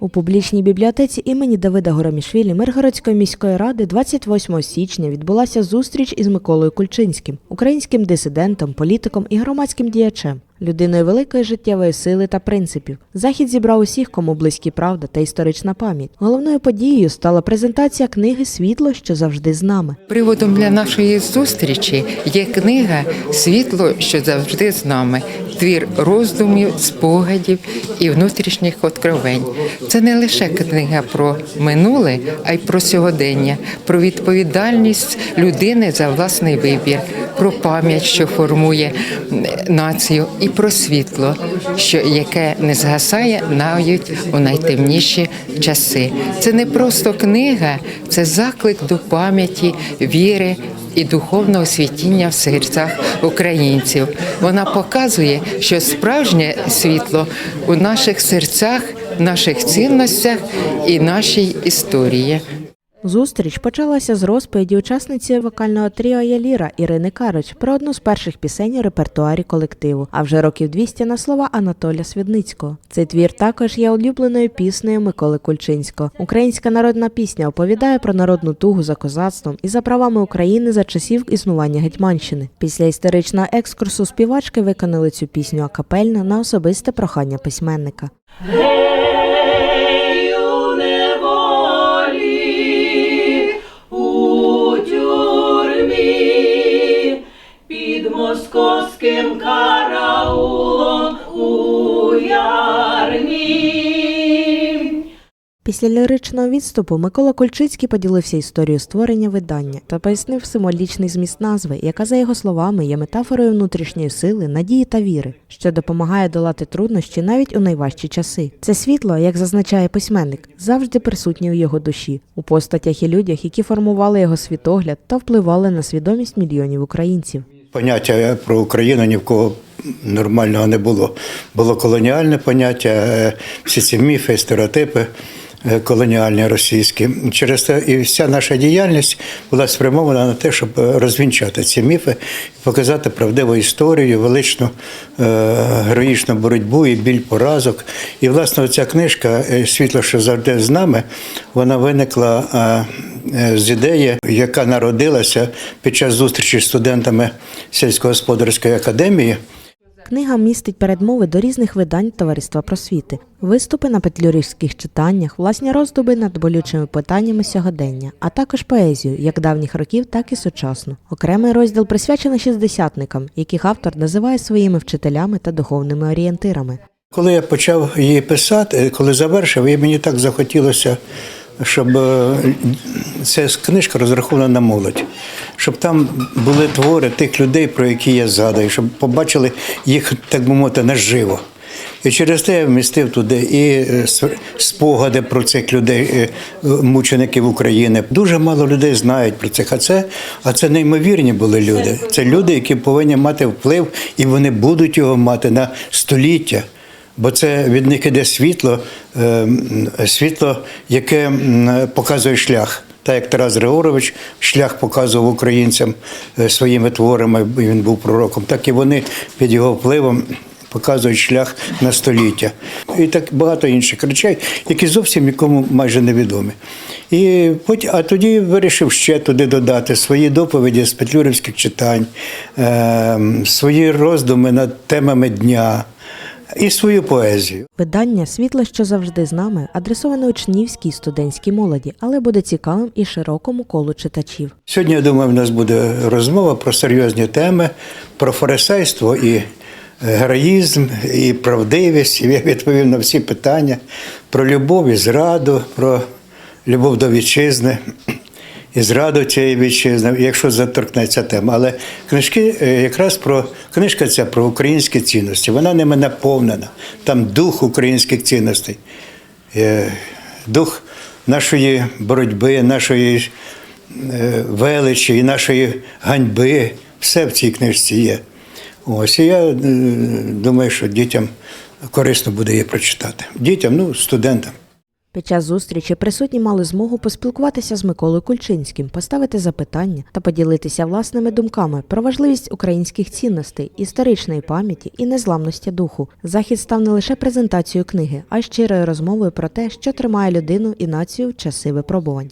У публічній бібліотеці імені Давида Горомішвілі Миргородської міської ради 28 січня відбулася зустріч із Миколою Кульчинським, українським дисидентом, політиком і громадським діячем, людиною великої життєвої сили та принципів. Захід зібрав усіх, кому близькі правда та історична пам'ять. Головною подією стала презентація книги Світло, що завжди з нами. Приводом для нашої зустрічі є книга Світло, що завжди з нами. Твір роздумів, спогадів і внутрішніх откровень. Це не лише книга про минуле, а й про сьогодення, про відповідальність людини за власний вибір, про пам'ять, що формує націю, і про світло, що яке не згасає навіть у найтемніші часи. Це не просто книга, це заклик до пам'яті, віри і духовного світіння в серцях українців. Вона показує, що справжнє світло у наших серцях, наших цінностях і нашій історії. Зустріч почалася з розповіді учасниці вокального тріо Яліра Ірини Карич про одну з перших пісень у репертуарі колективу, а вже років 200 на слова Анатолія Свідницького. Цей твір також є улюбленою піснею Миколи Кульчинського. Українська народна пісня оповідає про народну тугу за козацтвом і за правами України за часів існування Гетьманщини. Після історичного екскурсу співачки виконали цю пісню акапельно на особисте прохання письменника. Московським караулом у ярмі. Після ліричного відступу Микола Кульчицький поділився історією створення видання та пояснив символічний зміст назви, яка, за його словами, є метафорою внутрішньої сили, надії та віри, що допомагає долати труднощі навіть у найважчі часи. Це світло, як зазначає письменник, завжди присутнє у його душі, у постатях і людях, які формували його світогляд та впливали на свідомість мільйонів українців. Поняття про Україну ні в кого нормального не було. Було колоніальне поняття, е, всі ці міфи, стереотипи е, колоніальні російські. Через це і вся наша діяльність була спрямована на те, щоб е, розвінчати ці міфи, і показати правдиву історію, величну героїчну боротьбу і біль поразок. І, власне, ця книжка Світло, що завжди з нами, вона виникла. Е, з ідеї, яка народилася під час зустрічі з студентами сільськогосподарської академії. Книга містить передмови до різних видань Товариства просвіти, виступи на петлюрівських читаннях, власні роздуби над болючими питаннями сьогодення, а також поезію, як давніх років, так і сучасну. Окремий розділ присвячений шістдесятникам, яких автор називає своїми вчителями та духовними орієнтирами. Коли я почав її писати, коли завершив, і мені так захотілося, щоб е, ця книжка розрахована на молодь, щоб там були твори тих людей, про які я згадую, щоб побачили їх, так би мовити, наживо. І через те я вмістив туди і е, спогади про цих людей, е, мучеників України. Дуже мало людей знають про цих. А це, а це неймовірні були люди. Це люди, які повинні мати вплив, і вони будуть його мати на століття. Бо це від них іде світло, е, світло, яке показує шлях. Так як Тарас Григорович шлях показував українцям е, своїми творами, він був пророком, так і вони під його впливом показують шлях на століття. І так багато інших речей, які зовсім нікому майже невідомі. І а тоді вирішив ще туди додати свої доповіді з петлюрівських читань, е, свої роздуми над темами дня і свою поезію. Видання Світло, що завжди з нами, адресоване учнівській студентській молоді, але буде цікавим і широкому колу читачів. Сьогодні, я думаю, в нас буде розмова про серйозні теми, про фарисейство і героїзм, і правдивість. І Я відповів на всі питання про любов і зраду, про любов до вітчизни. І зраду цієї вітчизни, якщо заторкнеться тема. Але книжки е, якраз про книжка ця про українські цінності. Вона ними наповнена. Там дух українських цінностей, Е, дух нашої боротьби, нашої е, величі і нашої ганьби. Все в цій книжці є. Ось і я думаю, що дітям корисно буде її прочитати. Дітям, ну, студентам. Під час зустрічі присутні мали змогу поспілкуватися з Миколою Кульчинським, поставити запитання та поділитися власними думками про важливість українських цінностей, історичної пам'яті і незламності духу. Захід став не лише презентацією книги, а й щирою розмовою про те, що тримає людину і націю в часи випробувань.